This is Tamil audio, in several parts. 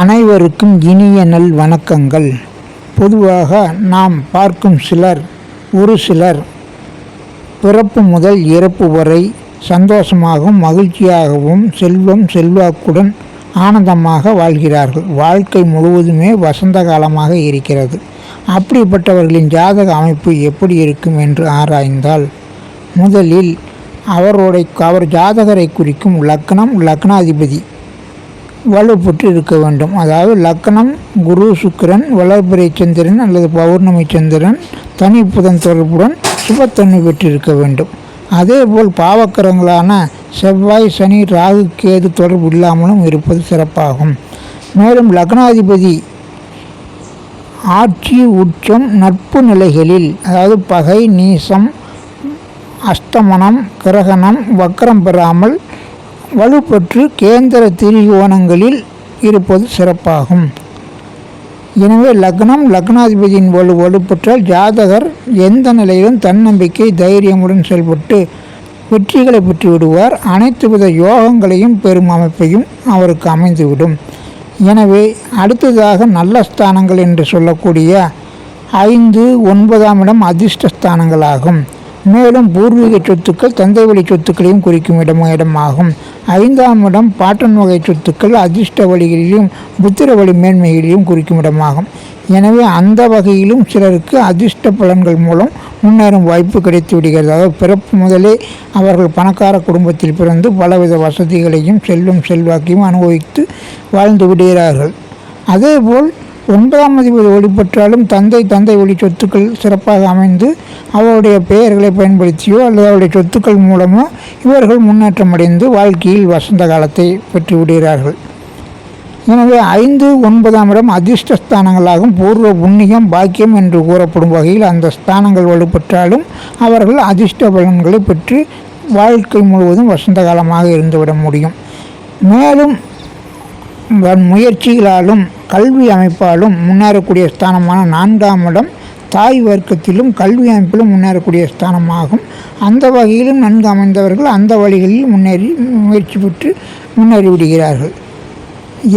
அனைவருக்கும் இனிய நல் வணக்கங்கள். பொதுவாக நாம் பார்க்கும் சிலர் ஒரு சிலர் பிறப்பு முதல் இறப்பு வரை சந்தோஷமாகவும் மகிழ்ச்சியாகவும் செல்வம் செல்வாக்குடன் ஆனந்தமாக வாழ்கிறார்கள். வாழ்க்கை முழுவதுமே வசந்த காலமாக இருக்கிறது. அப்படிப்பட்டவர்களின் ஜாதக அமைப்பு எப்படி இருக்கும் என்று ஆராய்ந்தால் முதலில் அவருடைய அவர் ஜாதகரை குறிக்கும் லக்னம் லக்னாதிபதி வலுப்பெற்று இருக்க வேண்டும் அதாவது லக்னம் குரு சுக்கிரன் வளர்பிறை சந்திரன் அல்லது பௌர்ணமி சந்திரன் தனி புதன் தொடர்புடன் சுபத்தன்மை பெற்றிருக்க வேண்டும் அதேபோல் பாவக்கரங்களான செவ்வாய் சனி ராகு கேது தொடர்பு இல்லாமலும் இருப்பது சிறப்பாகும். மேலும் லக்னாதிபதி ஆட்சி உச்சம் நட்பு நிலைகளில் அதாவது பகை நீசம் அஸ்தமனம் கிரகணம் வக்கரம் பெறாமல் வலுப்பெற்று கேந்திர திரிகோணங்களில் இருப்பது சிறப்பாகும். எனவே லக்னம் லக்னாதிபதியின் வலு வலுப்பெற்றால் ஜாதகர் எந்த நிலையிலும் தன்னம்பிக்கை தைரியமுடன் செயல்பட்டு வெற்றிகளை பெற்று விடுவார் அனைத்து வித யோகங்களையும் பெறும் அமைப்பையும் அவருக்கு அமைந்துவிடும். எனவே அடுத்ததாக நல்ல ஸ்தானங்கள் என்று சொல்லக்கூடிய ஐந்து ஒன்பதாம் இடம் அதிர்ஷ்ட ஸ்தானங்களாகும். மேலும் பூர்வீக சொத்துக்கள் தந்தை வழி சொத்துக்களையும் குறிக்கும் இடம் இடமாகும். ஐந்தாம் இடம் பாட்டன் வகை சொத்துக்கள் அதிர்ஷ்ட வழிகளிலும் புத்திர வழி மேன்மைகளிலும் குறிக்கும் இடமாகும். எனவே அந்த வகையிலும் சிலருக்கு அதிர்ஷ்ட பலன்கள் மூலம் முன்னேறும் வாய்ப்பு கிடைத்து விடுகிறது. அதாவது பிறப்பு முதலே அவர்கள் பணக்கார குடும்பத்தில் பிறந்து பலவித வசதிகளையும் செல்வம் செல்வாக்கையும் அனுபவித்து வாழ்ந்து விடுகிறார்கள். அதேபோல் ஒன்பதாம் அதிபதி ஒளிப்பெற்றாலும் தந்தை தந்தை ஒளி சொத்துக்கள் சிறப்பாக அமைந்து அவருடைய பெயர்களை பயன்படுத்தியோ அல்லது அவருடைய சொத்துக்கள் மூலமோ இவர்கள் முன்னேற்றம் அடைந்து வாழ்க்கையில் வசந்த காலத்தை பெற்று விடுகிறார்கள். எனவே ஐந்து ஒன்பதாம் இடம் அதிர்ஷ்ட ஸ்தானங்களாகும். பூர்வ புண்ணியம் பாக்கியம் என்று கூறப்படும் வகையில் அந்த ஸ்தானங்கள் வலுப்பெற்றாலும் அவர்கள் அதிர்ஷ்ட பலன்களை பெற்று வாழ்க்கை முழுவதும் வசந்த காலமாக இருந்துவிட முடியும். மேலும் முயற்சிகளாலும் கல்வி அமைப்பாலும் முன்னேறக்கூடிய ஸ்தானமான நான்காம் இடம் தாய் வர்க்கத்திலும் கல்வி அமைப்பிலும் முன்னேறக்கூடிய ஸ்தானமாகும். அந்த வகையிலும் நன்கு அமைந்தவர்கள் அந்த வழிகளில் முன்னேறி முயற்சி பெற்று முன்னேறி விடுகிறார்கள்.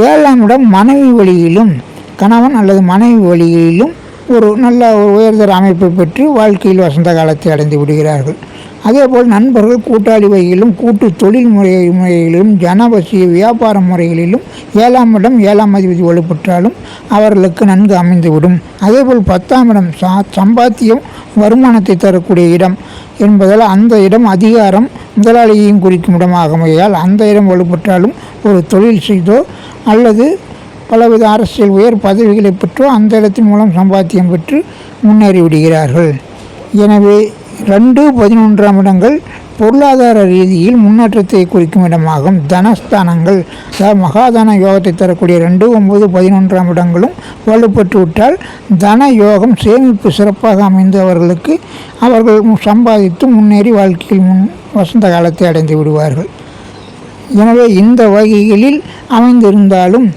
ஏழாம் இடம் மனைவி வழியிலும் கணவன் அல்லது மனைவி வழியிலும் ஒரு நல்ல ஒரு உயர்தர அமைப்பை பெற்று வாழ்க்கையில் வசந்த காலத்தை அடைந்து விடுகிறார்கள். அதேபோல் நண்பர்கள் கூட்டாளி வகையிலும் கூட்டு தொழில் முறை முறைகளிலும் ஜனவசிய வியாபார முறைகளிலும் ஏழாம் இடம் ஏழாம் அதிபதி வலுப்பெற்றாலும் அவர்களுக்கு நன்கு அமைந்துவிடும். அதேபோல் பத்தாம் இடம் சா சம்பாத்தியம் வருமானத்தை தரக்கூடிய இடம் என்பதால் அந்த இடம் அதிகாரம் முதலாளியையும் குறிக்கும் இடமாக அமையால் அந்த இடம் வலுப்பெற்றாலும் ஒரு தொழில் செய்தோ அல்லது பலவித அரசியல் உயர் பதவிகளை பெற்றோ அந்த இடத்தின் மூலம் சம்பாத்தியம் பெற்று முன்னேறி விடுகிறார்கள் எனவே ரெண்டு பதினொன்றாம் இடங்கள் பொருளாதார ரீதியில் முன்னேற்றத்தை குறிக்கும் இடமாகும். தனஸ்தானங்கள் அதாவது மகாதன யோகத்தை தரக்கூடிய ரெண்டு ஒன்பது பதினொன்றாம் இடங்களும் வலுப்பட்டு விட்டால் தன யோகம் சேமிப்பு சிறப்பாக அமைந்து அவர்களுக்கு அவர்கள் சம்பாதித்து முன்னேறி வாழ்க்கையில் முன் வசந்த காலத்தை அடைந்து விடுவார்கள். எனவே இந்த வகைகளில் அமைந்திருந்தாலும்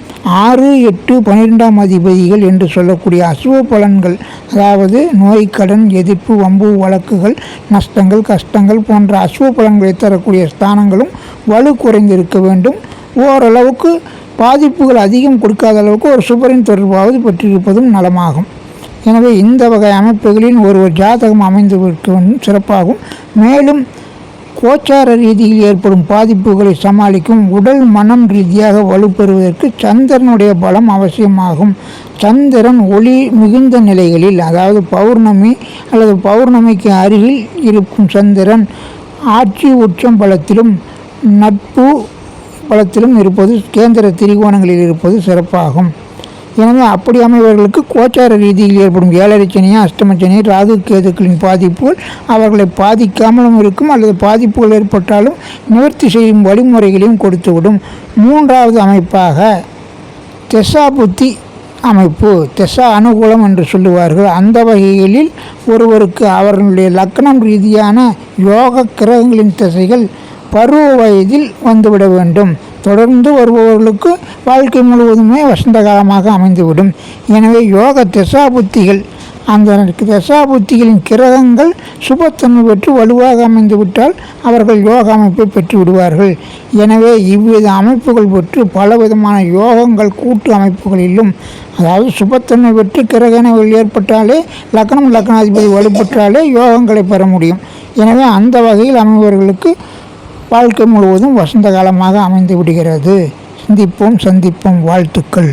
ஆறு எட்டு பன்னிரெண்டாம் அதிபதிகள் என்று சொல்லக்கூடிய அசுவ பலன்கள் அதாவது நோய் கடன் எதிர்ப்பு வம்பு வழக்குகள் நஷ்டங்கள் கஷ்டங்கள் போன்ற அசுவ பலன்களை தரக்கூடிய ஸ்தானங்களும் வலு குறைந்திருக்க வேண்டும். ஓரளவுக்கு பாதிப்புகள் அதிகம் கொடுக்காத அளவுக்கு ஒரு சுபரின் தொடர்பாவது பெற்றிருப்பதும் நலமாகும். எனவே இந்த வகை அமைப்புகளின் ஒருவர் ஜாதகம் அமைந்து சிறப்பாகும். மேலும் கோச்சார ரீதியில் ஏற்படும் பாதிப்புகளை சமாளிக்கும் உடல் மனம் ரீதியாக வலுப்பெறுவதற்கு சந்திரனுடைய பலம் அவசியமாகும். சந்திரன் ஒளி மிகுந்த நிலைகளில் அதாவது பௌர்ணமி அல்லது பௌர்ணமிக்கு அருகில் இருக்கும் சந்திரன் ஆட்சி உச்சம் பலத்திலும் நட்பு பலத்திலும் இருப்பது கேந்திர திரிகோணங்களில் இருப்பது சிறப்பாகும். எனவே அப்படி அமைவர்களுக்கு கோச்சார ரீதியில் ஏற்படும் ஏழரை சனியா அஷ்டம சனி ராகு கேதுக்களின் பாதிப்புகள் அவர்களை பாதிக்காமலும் இருக்கும் அல்லது பாதிப்புகள் ஏற்பட்டாலும் நிவர்த்தி செய்யும் வழிமுறைகளையும் கொடுத்துவிடும். மூன்றாவது அமைப்பாக தெசா புத்தி அமைப்பு. தெசா அனுகூலம் என்று சொல்லுவார்கள். அந்த வகைகளில் ஒருவருக்கு அவர்களுடைய லக்னம் ரீதியான யோக கிரகங்களின் திசைகள் பருவ வயதில் வந்துவிட வேண்டும். தொடர்ந்து வருபவர்களுக்கு வாழ்க்கை முழுவதுமே வசந்த காலமாக அமைந்துவிடும். எனவே யோக திசா புத்திகள் அந்த தசாபுத்திகளின் கிரகங்கள் சுபத்தன்மை பெற்று வலுவாக அமைந்துவிட்டால் அவர்கள் யோக அமைப்பை பெற்று விடுவார்கள். எனவே இவ்வித அமைப்புகள் பெற்று பலவிதமான யோகங்கள் கூட்டு அமைப்புகளிலும் அதாவது சுபத்தன்மை பெற்று கிரகணங்கள் ஏற்பட்டாலே லக்னம் லக்னாதிபதி வலுப்பெற்றாலே யோகங்களை பெற முடியும். எனவே அந்த வகையில் அமைவர்களுக்கு வாழ்க்கை முழுவதும் வசந்த காலமாக அமைந்து விடுகிறது. சிந்திப்போம் சந்திப்போம் வாழ்த்துக்கள்.